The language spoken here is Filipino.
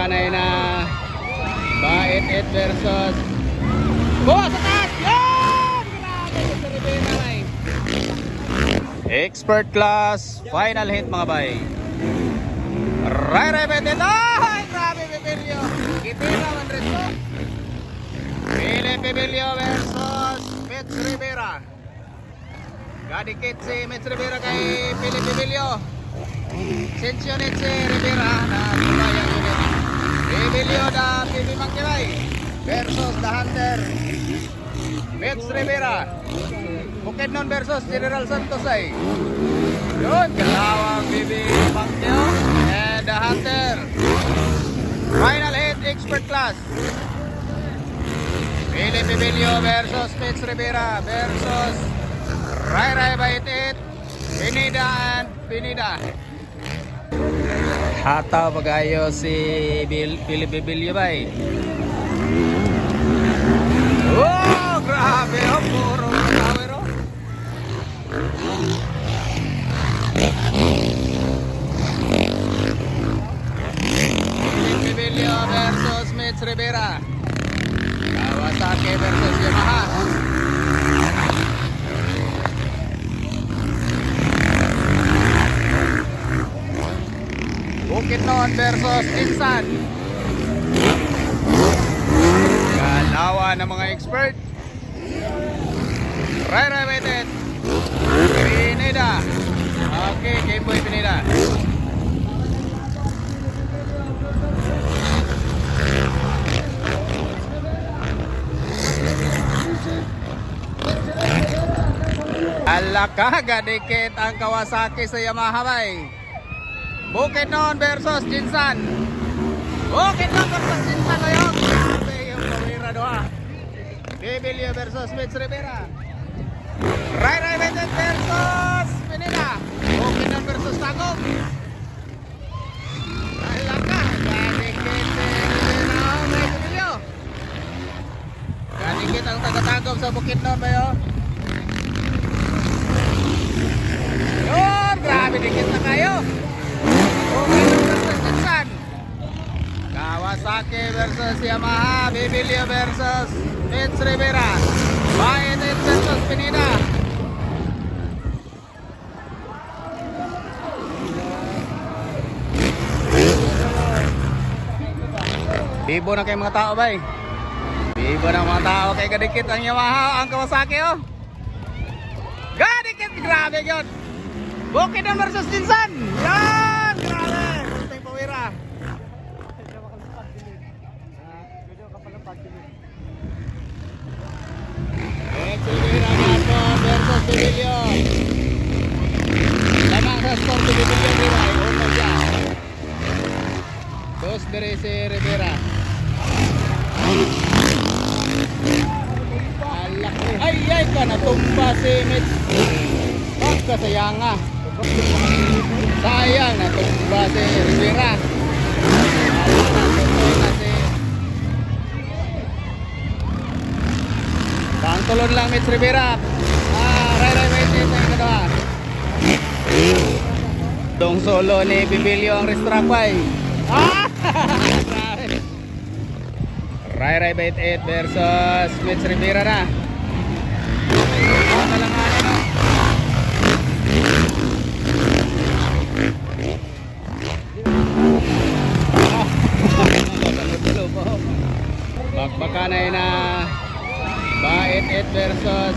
Bakbakanay na Bait It versus Buha sa taas! Grabe! Sa Rivera ay. Expert class, final hit mga bay. Ray Ray Betet. Ay, grabe Pipilio. Kitira man resto. Pili Pipilio versus Mets Rivera. Gadikit si Mets Rivera kay Pili Pipilio. Sensyonet si Rivera na sumayang unit. Pipilio na Pipi Mangkilay versus The Hunter. Mets Rivera. Bukidnon versus General Santos ay. Yun, kalawang Bibi Pangkyo and the Hunter. Final hit, expert class. Pili Pibilio versus Mitch Rivera versus Rai Rai Baitit, Pinida and Pinida. Hataw pagayo si Bil Pili Pibilio ba eh. Oh, grabe oh, puro tower oh. Pibilio versus Mitch Rivera. Kawasaki versus Yamaha. Bukidnon versus Insan. Kalawa ng mga expert. Ray Waited. Pineda. Okay, Game Boy Pineda. Alaka, gadikit ang Kawasaki sa Yamaha bay. Bukidnon versus Jinsan. Bukidnon versus Jinsan ayun. Grabe yung pawira doha. Bibilio versus Mitch Rivera. Ray Ray Betet versus Pinila. Bukidnon versus Tagong. Alaka, Rivera. Oh, Bibilio. Gadikit ang taga-tagom sa Bukidnon ba? Yun, Kawasaki versus Yamaha. Bibilio versus Mitch Rivera. Bayetin versus Pinida. Bibo na kay mga tao bay. Bibo na mga tao kay kadikit ang Yamaha ang Kawasaki oh. Gadikit, grabe yun. Bukid versus Jinsan. Yan, grabe. Gusto yung pawira. Next, Rivera Gato Bibilio. Lamang sa score to Bibilio Rivera. Uno siya. Dos dere si Rivera. Alak. Ay, ay ka. Natumba si Mitch. Baka sayang nga. Sayang natumba si Rivera. Pangtulon lang Mitch Rivera. Dong solo ni Bibilio ang restrapay. Ah! Ray Ray Bait 8 versus Mitch Rivera na. Ano lang nga no? Bakbakanay na Bait 8 versus